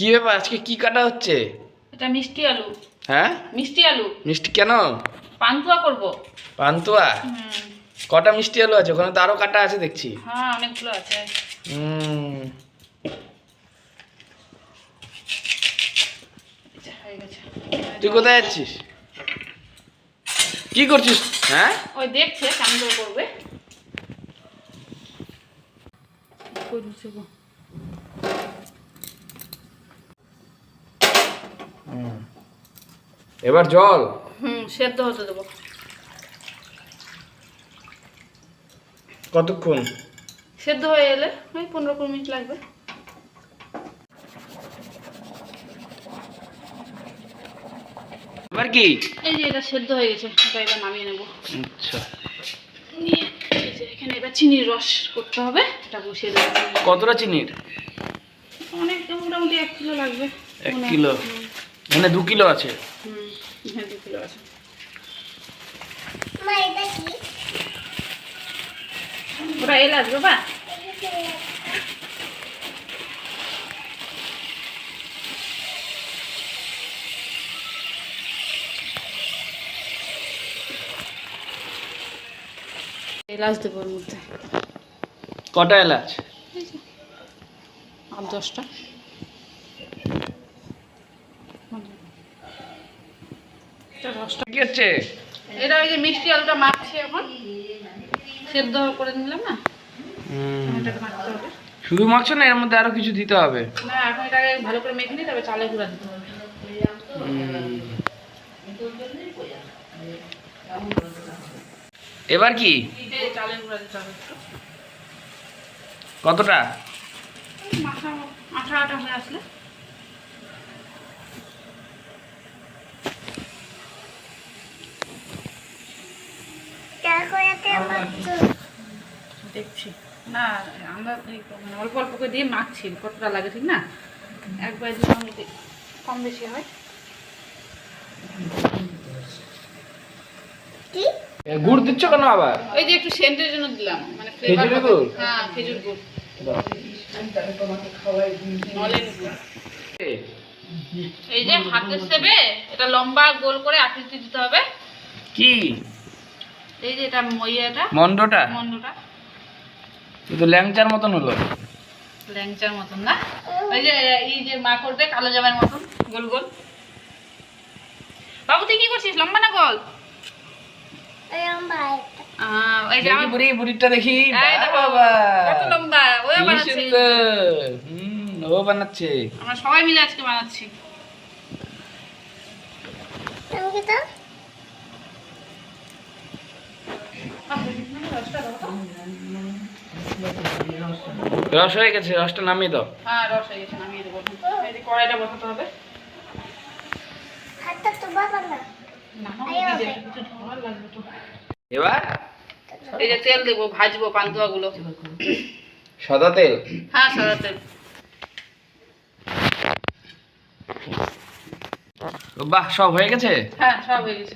কি ব্যাপার? আজকে কি কাটা হচ্ছে? এটা মিষ্টি আলু। হ্যাঁ? মিষ্টি আলু। মিষ্টি কেন? পান্তুয়া করব। পান্তুয়া? কটা মিষ্টি আলু আছে? ওখানে তো আরও কাটা আছে দেখছি। হ্যাঁ অনেকগুলো আছে। হুম। গেছে। তুই কোথায় যাচ্ছিস? কি করছিস? হ্যাঁ? ওই দেখছে করে করবে। এবার জল। হুম সেদ্ধ হতে দেবো। কতক্ষণ? সেদ্ধ হয়ে এলে ওই পনেরো কুড়ি মিনিট লাগবে। এবার কি? এই যে এটা সেদ্ধ হয়ে গেছে এটা এবার নামিয়ে নেব। আচ্ছা। নিয়ে এই যে এখানে এবার চিনির রস করতে হবে এটা বসিয়ে দেবো। কতটা চিনির? অনেক মোটামুটি এক কিলো লাগবে। এক কিলো। মানে দু কিলো আছে। হুম হ্যাঁ দু কিলো আছে এলাচ বাবা। এলাচ দেবো ওর মধ্যে। কটা এলাচ? আর দশটা কি হচ্ছে? এটা ওই যে মিষ্টি আলুটা মাখছি এখন। সেদ্ধ করে নিলাম না? শুধু মাখছো না এর মধ্যে আরও কিছু দিতে হবে? না এখন এটাকে ভালো করে মেখে নিই তবে চালে গুঁড়া দিতে হবে। এবার কি? চালের গুঁড়া দিতে হবে কতটা? মাখা আঠা আঠা হয়ে আসলে। দেখছি। না আমরা এই মানে অল্প অল্প করে দিয়ে মাখছি কতটা লাগে ঠিক না? একবার কম বেশি হয়। গুড় দিচ্ছ কেন আবার? ওই যে একটু সেন্টের জন্য দিলাম মানে ফ্লেভার গুড়? হ্যাঁ খেজুর গুড়। নলেন গুড়। এ, এই যে হাতের সেবে এটা লম্বা গোল করে আকৃতি দিতে হবে। কি? এই যে এটা মইয়াটা মন্ডটা? মন্ডটা। কিন্তু ল্যাংচার মতন হলো। ল্যাংচার মতন না? ওই যে এই যে মা করবে কালো জামার মতন গোল গোল। বাবু তুই কি করছিস? লম্বা না গোল? এই দেখি বুড়ি বুড়িটা দেখি। এই দেখো, বাবা। কত লম্বা। ও বানাচ্ছে। হুম, ও বানাচ্ছে। আমরা সবাই মিলে আজকে বানাচ্ছি। রস হয়ে গেছে রসটা নামিয়ে দাও। হ্যাঁ রস হয়ে গেছে নামিয়ে দেবো। এই যে কড়াইটা বসাতে হবে। এবার? এই যে তেল দেবো ভাজবো পান্তুয়া গুলো সাদা তেল? হ্যাঁ সাদা তেল। বাহ সব হয়ে গেছে? হ্যাঁ সব হয়ে গেছে।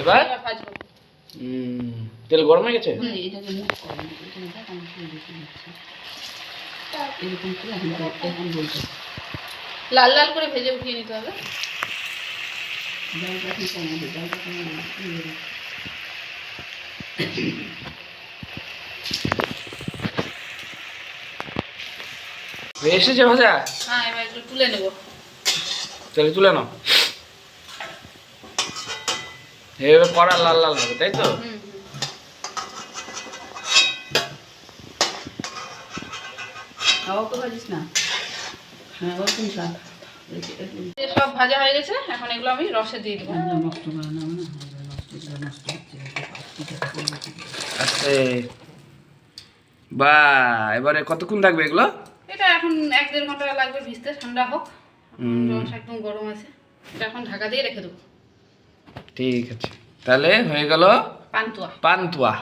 এবার? ভাজবো। তেল গরম হয়ে গেছে। লাল লাল করে ভেজে উঠিয়ে নিতে হবে। হয়ে এসেছে ভাজা? হ্যাঁ এবার একটু তুলে নেব। তাহলে তুলে নাও। এভাবে কড়া লাল লাল হবে তাই তো? হুম। এই সব ভাজা হয়ে গেছে এখন এগুলো আমি রসে দিয়ে দেবো। আচ্ছা বা এবারে কতক্ষণ থাকবে এগুলো? এটা এখন এক দেড় ঘণ্টা লাগবে ভিজতে ঠান্ডা হোক। একদম গরম আছে। এটা এখন ঢাকা দিয়ে রেখে দেবো। ঠিক আছে। তাহলে হয়ে গেল পান্তুয়া। পান্তুয়া।